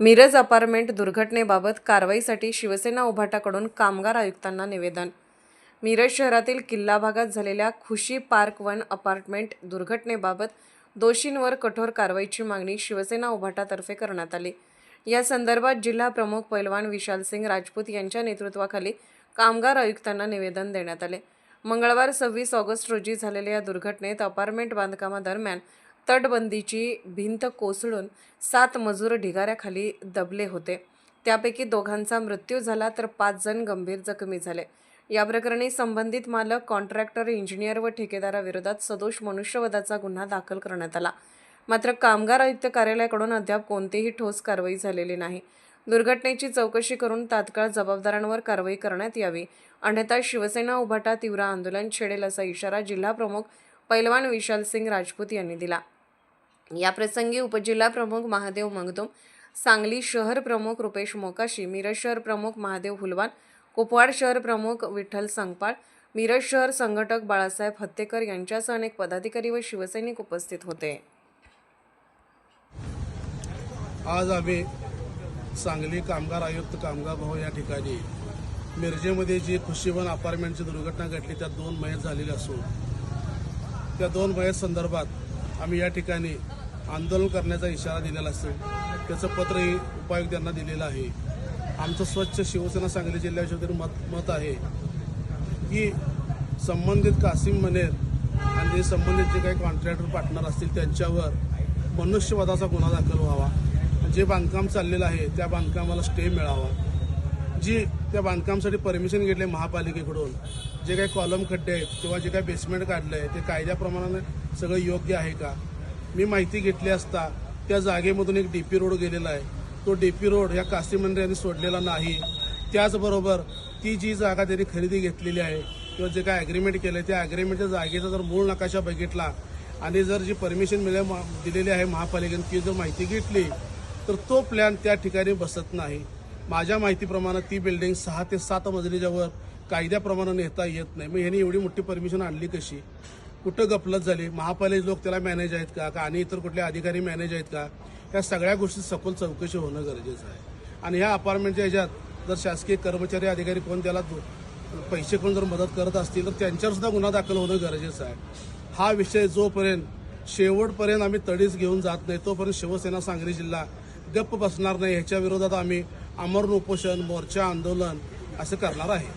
Miraj apartment दुर्घटनेबाबत कारवाईसाठी शिवसेना उभाटाकडून कामगार आयुक्तांना निवेदन. मिरज शहरातील किल्ला भागात झालेल्या खुशी पार्क वन अपार्टमेंट दुर्घटनेबाबत दोषींवर कठोर कारवाईची मागणी शिवसेना उभाटातर्फे करण्यात आली. या संदर्भात जिल्हा प्रमुख पैलवान विशाल सिंग राजपूत यांच्या नेतृत्वाखाली कामगार आयुक्तांना निवेदन देण्यात आले. मंगळवार सव्वीस ऑगस्ट रोजी झालेल्या या दुर्घटनेत अपार्टमेंट बांधकामादरम्यान तटबंदीची भिंत कोसळून सात मजूर ढिगाऱ्याखाली दबले होते. त्यापैकी दोघांचा मृत्यू झाला तर पाच जण गंभीर जखमी झाले. या प्रकरणी संबंधित मालक कॉन्ट्रॅक्टर इंजिनियर व ठेकेदाराविरोधात सदोष मनुष्यवधाचा गुन्हा दाखल करण्यात आला. मात्र कामगार आयुक्त कार्यालयाकडून अद्याप कोणतीही ठोस कारवाई झालेली नाही. दुर्घटनेची चौकशी करून तात्काळ जबाबदारांवर कारवाई करण्यात यावी. अन्यथा शिवसेना उभाटा तीव्र आंदोलन छेडेल असा इशारा जिल्हा प्रमुख पैलवान विशाल सिंग राजपूत यांनी दिला. याप्रसंगी उपजिल्हा प्रमुख महादेव मंगदोम सांगली शहर प्रमुख रुपेश मोकाशी मिरज शहर प्रमुख महादेव हुलवान कुपवाड शहर प्रमुख विठ्ठल संगपाळ मिरज शहर संघटक बाळासाहेब हत्तेकर यांच्यासह अनेक पदाधिकारी व शिवसैनिक उपस्थित होते. आज आम्ही सांगली कामगार आयुक्त कामगार भाऊ या ठिकाणी मिरजेमध्ये जी खुशीवन अपार्टमेंटची दुर्घटना घडली त्यात दोन मयत झालेली असून त्या दोन मयत संदर्भात आम्ही या ठिकाणी आंदोलन करण्याचा इशारा दिलेला असेल त्याचं पत्रही उपायुक्तांना दिलेलं आहे. आमचं स्वच्छ शिवसेना सांगली जिल्ह्याच्या मत मत आहे की संबंधित कासिम मनेर आणि जे संबंधित जे काही कॉन्ट्रॅक्टर पार्टनर असतील त्यांच्यावर मनुष्यवादाचा गुन्हा दाखल व्हावा. जे बांधकाम चाललेलं आहे त्या बांधकामाला स्टे मिळावा. जी त्या बांधकामासाठी परमिशन घेतले महापालिकेकडून जे काही कॉलम खड्डे आहेत किंवा जे काही बेसमेंट काढलं आहे ते कायद्याप्रमाणे सगळं योग्य आहे का? मी माहिती घेतली असता त्या जागेमधून एक डी पी रोड गेलेला आहे. तो डी पी रोड या काशी मंडळ सोडलेला नाही. त्याचबरोबर ती जी जागा त्यांनी खरेदी घेतलेली आहे किंवा जे काय ॲग्रीमेंट केलं आहे त्या ॲग्रीमेंटच्या जागेचा जर मूळ नकाशा बघितला आणि जर जी परमिशन मिळे दिलेली आहे महापालिकेने ती जर माहिती घेतली तर तो प्लॅन त्या ठिकाणी बसत नाही. माझ्या माहितीप्रमाणे ती बिल्डिंग सहा ते सात मजलीच्यावर कायद्याप्रमाणे नेता येत नाही. मग ह्यांनी एवढी मोठी परमिशन आणली कशी? कुठं गपलत झाली? महापालिका लोक त्याला मॅनेज आहेत का? का आणि इतर कुठले अधिकारी मॅनेज आहेत का? या सगळ्या गोष्टी सखोल चौकशी होणं गरजेचं आहे. आणि ह्या अपार्टमेंटच्या ह्याच्यात जर शासकीय कर्मचारी अधिकारी कोण त्याला पैसे कोण जर मदत करत असतील तर त्यांच्यावर सुद्धा गुन्हा दाखल होणं गरजेचं आहे. हा विषय जोपर्यंत शेवटपर्यंत आम्ही तडीच घेऊन जात नाही तोपर्यंत शिवसेना सांगली जिल्हा गप्प बसणार नाही. ह्याच्या विरोधात आम्ही अमरण उपोषण मोर्चा आंदोलन असं करणार आहे.